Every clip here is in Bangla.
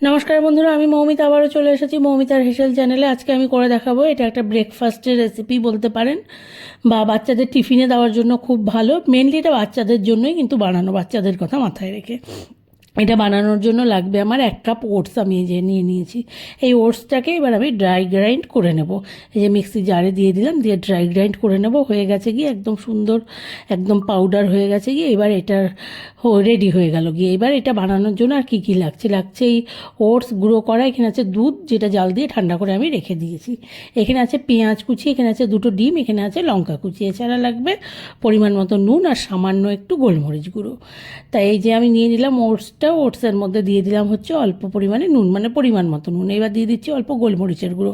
নমস্কার বন্ধুরা, আমি মৌমিতা, আবারও চলে এসেছি মৌমিতার হেসেল চ্যানেলে। আজকে আমি করে দেখাবো, এটা একটা ব্রেকফাস্টের রেসিপি বলতে পারেন, বা বাচ্চাদের টিফিনে দেওয়ার জন্য খুব ভালো। মেনলি এটা বাচ্চাদের জন্যই, কিন্তু বানানো বাচ্চাদের কথা মাথায় রেখে। এটা বানানোর জন্য লাগবে আমার এক কাপ ওটস আমি যে নিয়ে নিয়েছি। এই ওটসটাকে এবার আমি ড্রাই গ্রাইন্ড করে নেব। এই যে মিক্সি জারে দিয়ে দিলাম, দিয়ে ড্রাই গ্রাইন্ড করে নেব। হয়ে গেছে গিয়ে একদম সুন্দর, একদম পাউডার হয়ে গেছে গিয়ে এবার এটার রেডি হয়ে গেল গিয়ে। এবার এটা বানানোর জন্য আর কী কী লাগছে? লাগছে এই ওটস গুঁড়ো করা, এখানে আছে দুধ, যেটা জাল দিয়ে ঠান্ডা করে আমি রেখে দিয়েছি। এখানে আছে পেঁয়াজ কুচি, এখানে আছে দুটো ডিম, এখানে আছে লঙ্কা কুচি। এছাড়া লাগবে পরিমাণ মতো নুন আর সামান্য একটু গোলমরিচ গুঁড়ো। তাই এই যে আমি নিয়ে নিলাম ওটসটা ওটসের মধ্যে দিয়ে দিলাম হচ্ছে অল্প পরিমাণে নুন মানে পরিমাণ মতো নুন। এবার দিয়ে দিচ্ছি অল্প গোলমরিচের গুঁড়ো,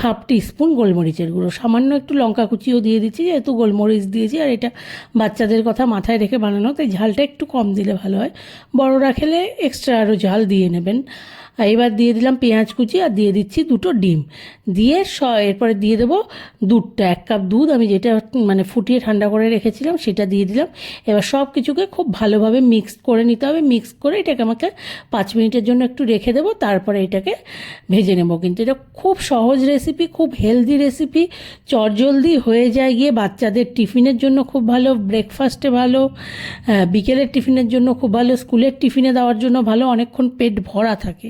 হাফ টি স্পুন গোলমরিচের গুঁড়ো। সামান্য একটু লঙ্কা কুচিও দিয়ে দিচ্ছি, যেহেতু গোলমরিচ দিয়েছি আর এটা বাচ্চাদের কথা মাথায় রেখে বানানো, তাই ঝালটা একটু কম দিলে ভালো হয়। বড়রা খেলে এক্সট্রা আরও ঝাল দিয়ে নেবেন। এবার দিয়ে দিলাম পেঁয়াজ কুচি আর দিয়ে দিচ্ছি দুটো ডিম। দিয়ে স, এরপরে দিয়ে দেবো দুধটা। এক কাপ দুধ আমি যেটা মানে ফুটিয়ে ঠান্ডা করে রেখেছিলাম সেটা দিয়ে দিলাম। এবার সব কিছুকে খুব ভালোভাবে মিক্স করে নিতে হবে। মিক্স করে এটাকে আমাকে পাঁচ মিনিটের জন্য একটু রেখে দেবো। তারপরে এটাকে ভেজে নেব। কিন্তু এটা খুব সহজ রেসিপি খুব হেলদি রেসিপি চটজলদি হয়ে যায় গিয়ে বাচ্চাদের টিফিনের জন্য খুব ভালো ব্রেকফাস্টে ভালো বিকেলের টিফিনের জন্য খুব ভালো, স্কুলের টিফিনে দেওয়ার জন্য ভালো। অনেকক্ষণ পেট ভরা থাকে।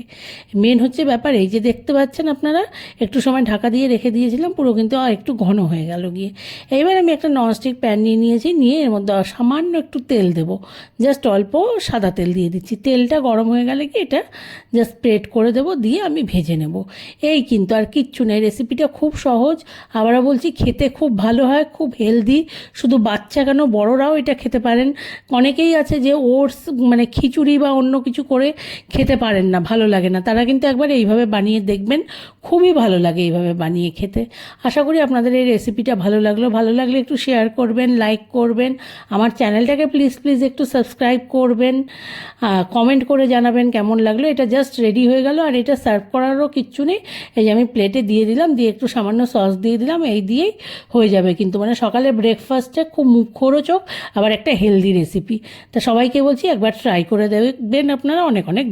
মেন হচ্ছে ব্যাপার এই যে দেখতে পাচ্ছেন আপনারা, একটু সময় ঢাকা দিয়ে রেখে দিয়েছিলাম, পুরো কিন্তু আর একটু ঘন হয়ে গেল গিয়ে। এইবার আমি একটা ননস্টিক প্যান নিয়ে নিয়েছি, নিয়ে এর মধ্যে সামান্য একটু তেল দেবো। জাস্ট অল্প সাদা তেল দিয়ে দিচ্ছি। তেলটা গরম হয়ে গেলে কি এটা জাস্ট স্প্রেড করে দেবো, দিয়ে আমি ভেজে নেব। এই কিন্তু আর কিচ্ছু নেই রেসিপিটা খুব সহজ। আবারও বলছি, খেতে খুব ভালো হয়, খুব হেলদি শুধু বাচ্চা কেন, বড়রাও এটা খেতে পারেন। অনেকেই আছে যে ওটস মানে খিচুড়ি বা অন্য কিছু করে খেতে পারেন না, ভালো লাগে না। তারা কিন্তু একবার এইভাবে বানিয়ে দেখবেন, খুবই ভালো লাগে এইভাবে বানিয়ে খেতে। আশা করি আপনাদের এই রেসিপিটা ভালো লাগল। ভালো লাগলে একটু শেয়ার করবেন লাইক করবেন। আমার চ্যানেলটাকে প্লিজ প্লিজ একটু সাবস্ক্রাইব করবেন। কমেন্ট করে জানাবেন কেমন লাগল। এটা জাস্ট রেডি হয়ে গেল আর এটা সার্ভ করারও কিচ্ছু নেই। এই যে আমি প্লেটে দিয়ে দিলাম, দিয়ে একটু সামান্য সস দিয়ে দিলাম, এই দিয়েই হয়ে যাবে কিন্তু। মানে সকালে ব্রেকফাস্টে খুব মুখরোচক আবার একটা হেলদি রেসিপি তা সবাইকে বলছি একবার ট্রাই করে দেখবেন আপনারা। অনেক অনেক।